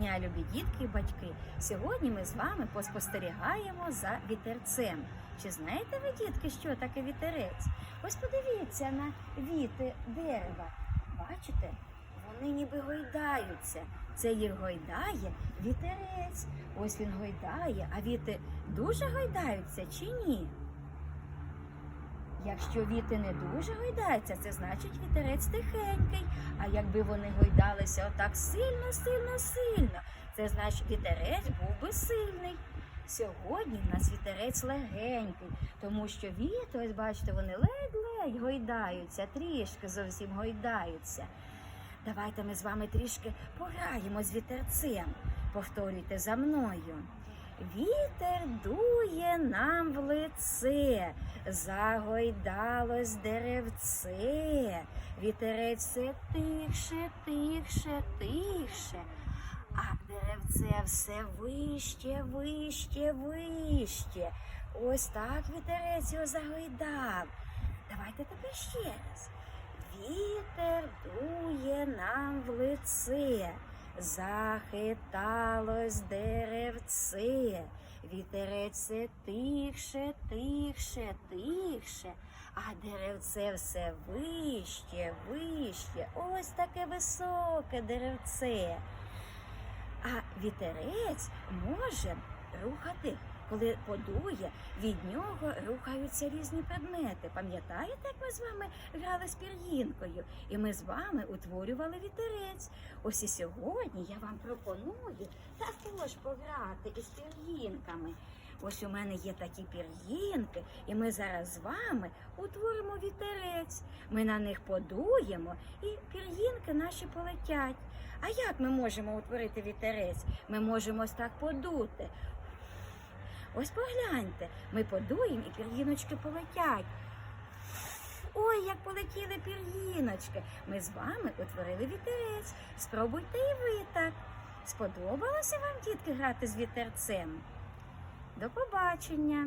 дня, любі дітки і батьки! Сьогодні ми з вами поспостерігаємо за вітерцем. Чи знаєте ви, дітки, що таке вітерець? Ось подивіться на віти дерева. Бачите? Вони ніби гойдаються. Це їх гойдає вітерець. Ось він гойдає, а віти дуже гойдаються чи ні? Якщо віти не дуже гойдаються, це значить вітерець тихенький. А якби вони гойдалися отак сильно, сильно, сильно, це значить вітерець був би сильний. Сьогодні в нас вітерець легенький, тому що вітер, ось бачите, вони ледь-ледь гойдаються, трішки зовсім гойдаються. Давайте ми з вами трішки пограємо з вітерцем. Повторюйте за мною. Дує нам в лице, загойдалось деревце, вітерець все тихше, тихше, тихше, а деревце все вище, вище, вище. Ось так вітерець його загойдав. Давайте тепер ще раз. Вітер дує нам в лице, захиталось деревце, вітерець тихше, тихше, тихше, а деревце все вище, вище, ось таке високе деревце. А вітерець може рухати, коли подує, від нього рухаються різні предмети. Пам'ятаєте, як ми з вами грали з пір'їнкою? І ми з вами утворювали вітерець. Ось і сьогодні я вам пропоную також пограти із пір'їнками. Ось у мене є такі пір'їнки, і ми зараз з вами утворимо вітерець. Ми на них подуємо, і пір'їнки наші полетять. А як ми можемо утворити вітерець? Ми можемо ось так подути. Ось погляньте, ми подуємо і пір'їночки полетять. Ой, як полетіли пір'їночки. Ми з вами утворили вітерець. Спробуйте і ви так. Сподобалося вам, дітки, грати з вітерцем? До побачення!